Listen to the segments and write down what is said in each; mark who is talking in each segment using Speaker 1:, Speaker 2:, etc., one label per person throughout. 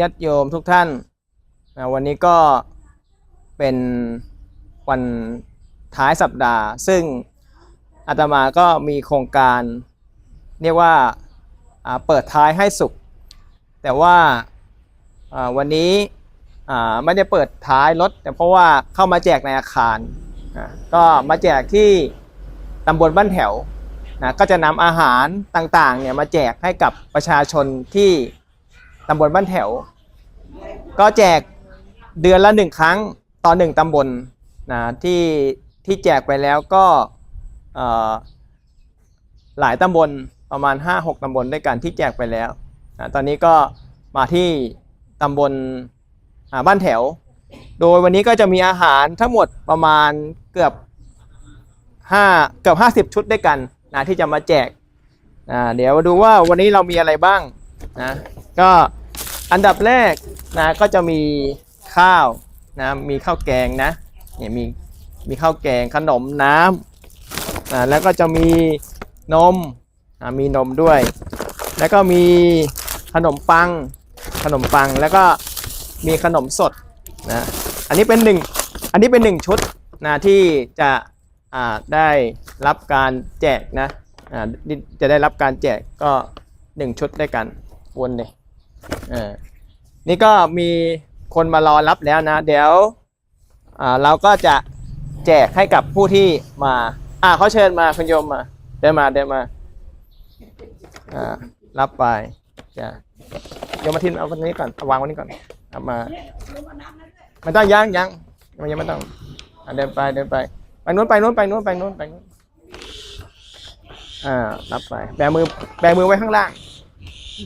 Speaker 1: ญาติโยมทุกท่านนะวันนี้ก็เป็นวันท้ายสัปดาห์ ซึ่งอาตมาก็มีโครงการเรียกว่าเปิดท้ายให้สุข แต่ว่าวันนี้ไม่ได้เปิดท้ายรถ แต่เพราะว่าเข้ามาแจกในอาคารนะก็มาแจกที่ตำบลบ้านแถวนะก็จะนำอาหารต่างๆเนี่ยมาแจกให้กับประชาชนที่ ตำบลบ้านแถว ก็แจกเดือนละหนึ่งครั้งต่อหนึ่งตำบลนะที่ที่แจกไปแล้วก็หลายตำบลประมาณ 5-6ตำบลด้วยกันที่แจกไปแล้วนะตอนนี้ก็มาที่ตำบลบ้านแถว โดยวันนี้ก็จะมีอาหารทั้งหมดประมาณเกือบ5เกือบ50 ชุดด้วยกันนะที่จะมาแจกอ่าเดี๋ยวมาดูว่าวันนี้เรามีอะไรบ้างนะก็ อันดับแรกนะก็จะมีข้าวนะมีข้าวแกงนะเนี่ยมีมีข้าวแกงขนมน้ำนะแล้วก็จะมีนมอ่ามีนมด้วย แล้วก็มีขนมปังขนมปังแล้วก็มีขนมสดนะอันนี้เป็นหนึ่งอันนี้เป็นหนึ่งชุดนะที่จะอ่าได้รับการแจกนะอ่าจะได้รับการแจกก็หนึ่งชุดด้วยกันวนเลย เออนี่ก็มีคนมารอรับแล้วนะ เดี๋ยวอ่าเราก็จะแจกให้กับผู้ที่มา อ่าเขาเชิญมาคุณโยมมาเดินมาเดินมาอ่ารับไปจ้ะโยมมาทินเอาวันนี้ก่อนเอาวางวันนี้ก่อนเอามาไม่ต้องยังยังยังยังไม่ต้องเดินไปเดินไปไปนู้นไปนู้นไปนู้นไปนู้นไปนู้นอ่ารับไปแบมือแบมือไว้ข้างล่าง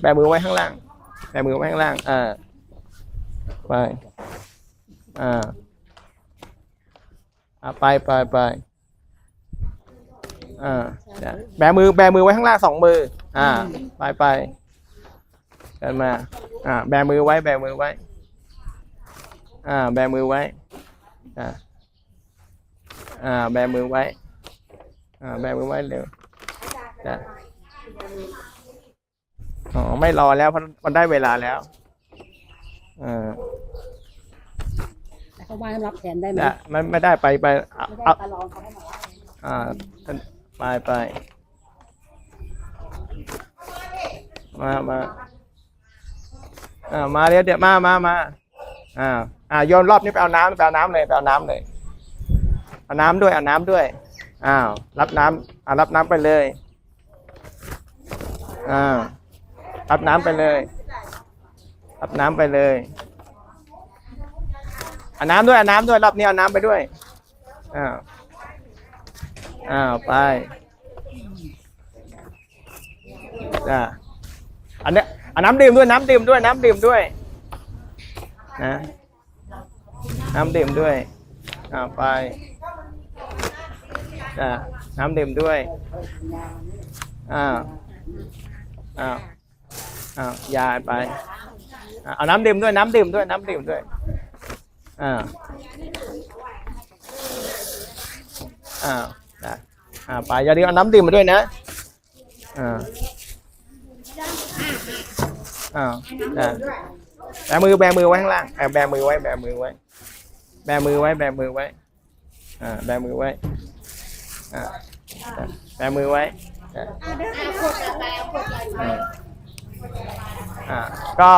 Speaker 1: แบมือไว้ข้างล่าง แบมือไว้ข้างล่าง อ่า ไป อ่า อ่าไปไปไปอ่าแบมือแบมือไว้ข้างล่างสองมือ อ่า ไปไปเดินมา อ่า แบมือไว้ แบมือไว้ อ่า แบมือไว้ อ่า อ่า แบมือไว้ อ่า แบมือไว้เร็วจ้ะ อ๋อไม่รอแล้วเพราะมันได้เวลาแล้วอ่า
Speaker 2: แต่เขาว่าให้รับแทนได้ไหม
Speaker 1: จะไม่ไม่ได้ไปไปเอา
Speaker 2: ไม่ได้
Speaker 1: เอา
Speaker 2: ตาลองเขาให้มารับ
Speaker 1: อ่าไปไปมามาอ่ามาเดี๋ยวเดี๋ยวมามามาอ่าอ่าโยนรอบนี้ไปเอาน้ำไปเอาน้ำเลยไปเอาน้ำเลยเอาน้ำด้วยเอาน้ำด้วยอ้าวรับน้ำอ่ารับน้ำไปเลยอ่า รับน้ำไปเลยรับน้ำไปเลยอาน้ำด้วยอาน้ำด้วยรอบนี้เอาน้ำไปด้วยอ้าวอ้าวไปจ้าอันเนี้ยอาน้ำดื่มด้วยน้ำดื่มด้วยน้ำดื่มด้วยนะน้ำดื่มด้วยอ้าวไปจ้าน้ำดื่มด้วยอ้าวอ้าว อ้าวยายไปอะเอาน้ำดื่มด้วยน้ำดื่มด้วยน้ำดื่มด้วยอ้าวอ้าวนะอ่าไปอย่าลืมเอาน้ำดื่มมาด้วยนะอ่าอ้าวนะแบมือแบมือไว้ข้างล่างอ่าแบมือไว้แบมือไว้ แบมือไว้แบมือไว้อ่าแบมือไว้อ่าแบมือไว้อ่าอ่าอ่า ก็